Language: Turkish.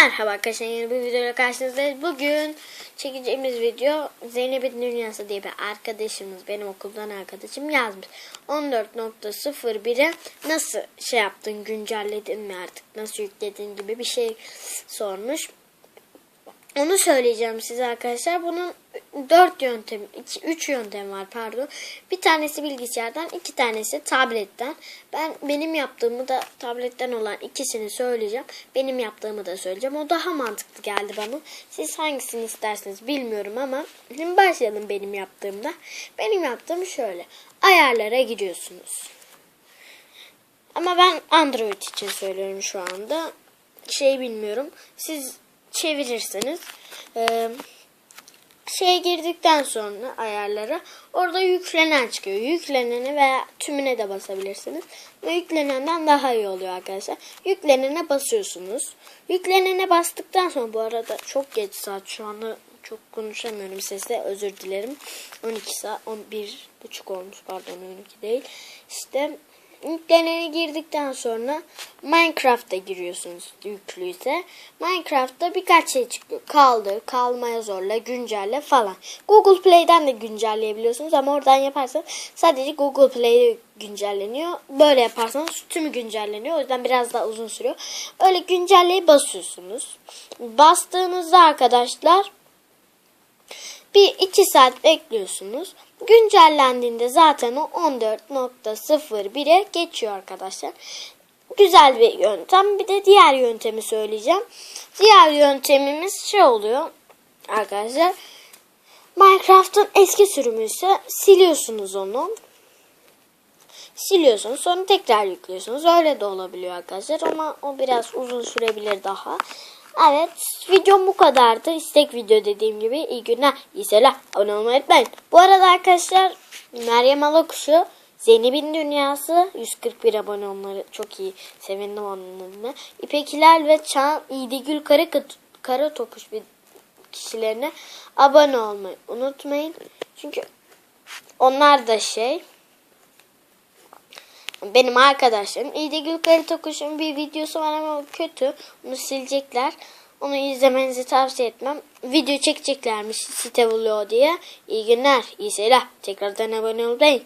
Merhaba arkadaşlar yeni bir videoyla karşınızdayız. Bugün çekeceğimiz video Zeynep'in Dünyası diye bir arkadaşımız benim okuldan arkadaşım yazmış. 14.01'e nasıl şey yaptın güncelledin mi artık nasıl yükledin gibi bir şey sormuş. Onu söyleyeceğim size arkadaşlar. Bunun dört yöntem, iki, üç yöntem var pardon. Bir tanesi bilgisayardan, iki tanesi tabletten. Ben benim yaptığımı da tabletten olan ikisini söyleyeceğim. Benim yaptığımı da söyleyeceğim. O daha mantıklı geldi bana. Siz hangisini isterseniz bilmiyorum ama şimdi başlayalım benim yaptığımda. Benim yaptığım şöyle. Ayarlara giriyorsunuz. Ama ben Android için söylüyorum şu anda. Şey bilmiyorum. Siz çevirirseniz e, şeye girdikten sonra ayarlara orada yüklenen çıkıyor. Yüklenene veya tümüne de basabilirsiniz. Ve yüklenenden daha iyi oluyor arkadaşlar. Yüklenene basıyorsunuz. Yüklenene bastıktan sonra bu arada çok geç saat şu anda çok konuşamıyorum sesle özür dilerim. 12 saat 11 buçuk olmuş pardon 12 değil. İşte yüklenene girdikten sonra Minecraft'a giriyorsunuz yüklüyse. Minecraft'ta birkaç şey çıkıyor. Kaldır, kalmaya zorla, güncelle falan. Google Play'den de güncelleyebiliyorsunuz ama oradan yaparsanız sadece Google Play'de güncelleniyor. Böyle yaparsanız tümü güncelleniyor. O yüzden biraz daha uzun sürüyor. Öyle güncelleye basıyorsunuz. Bastığınızda arkadaşlar bir iki saat bekliyorsunuz. Güncellendiğinde zaten o 14.01'e geçiyor arkadaşlar. Güzel bir yöntem. Bir de diğer yöntemi söyleyeceğim. Diğer yöntemimiz şey oluyor arkadaşlar. Minecraft'ın eski sürümü ise siliyorsunuz onu. Siliyorsunuz sonra tekrar yüklüyorsunuz. Öyle de olabiliyor arkadaşlar ama o biraz uzun sürebilir daha. Evet videom bu kadardı. İstek video dediğim gibi iyi günler. İyi seyirler. Abone olmayı unutmayın. Bu arada arkadaşlar Meryem Alakuşu Zeynep'in Dünyası 141 abone onları çok iyi. Sevindim onun adına. İpek Hilal ve Çağan İyigül Kara, Kara Topuş bir kişilerine abone olmayı unutmayın. Çünkü onlar da şey benim arkadaşlarım. İyigül Kara Tokuş'un bir videosu var ama kötü. Onu silecekler. Onu izlemenizi tavsiye etmem. Video çekeceklermiş site buluyor diye. İyi günler, iyi seyirler. Tekrardan abone olmayı.